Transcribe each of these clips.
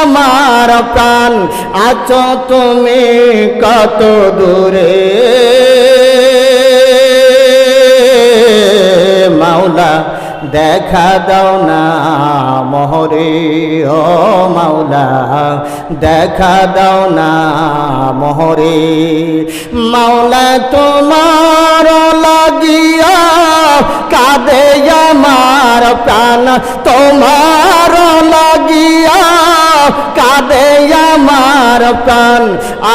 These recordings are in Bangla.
আমার প্রাণ, আছো তুমি কত দূরে? মাওলা, দেখা দাও না মোহরে, ও মাওলা, দেখা দাও না মোহরে। মাওলা, তোমার লাগিয়া কাঁদে আমার প্রাণ, তোমার প্রাণ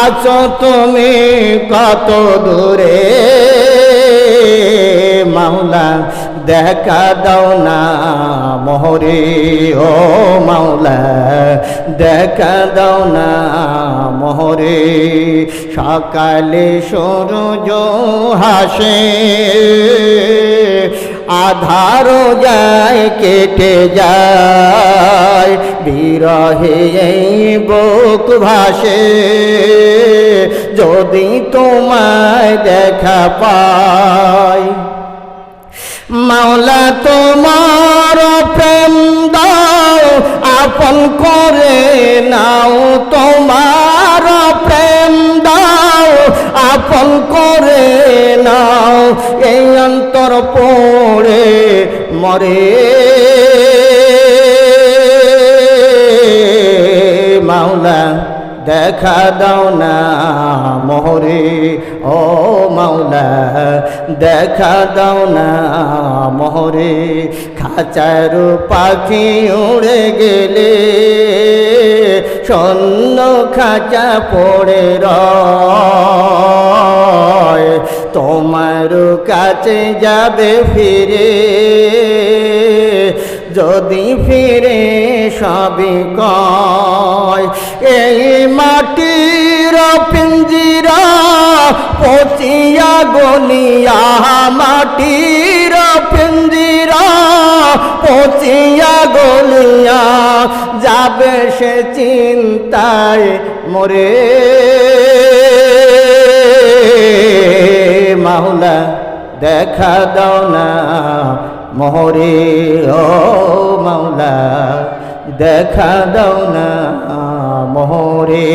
আছো তুমি কত দূরে? মাওলা, দেখা দাও না মোহরে, ও মাওলা, দেখা দাও না মোহরে। সকালে সরু সূর্য হাসে। আধারও যায় কেটে যায়। বিরহে এই বুক ভাসে যদি তোমায় দেখা পায় মাওলা তোমার এই অন্তর পড়ে মরে। মাওলা, দেখা দাও না মোহরে। ও মাওলা, দেখা দাও না মোহরে। খাঁচার পাখি উড়ে গেলে, স্বর্ণ খাঁচা পড়ে রয় তোমার কাছে যাবে ফিরে। যদি ফিরে সবই কয়, এই মাটির পিঞ্জিরা পচিয়া গলিয়া, মাটির পিঞ্জিরা পচিয়া গলিয়া, যাবে সে চিন্তায় মরে। মাওলা দেখা দাও না মোহরে ও মাওলা। দেখা দাও না মোহরে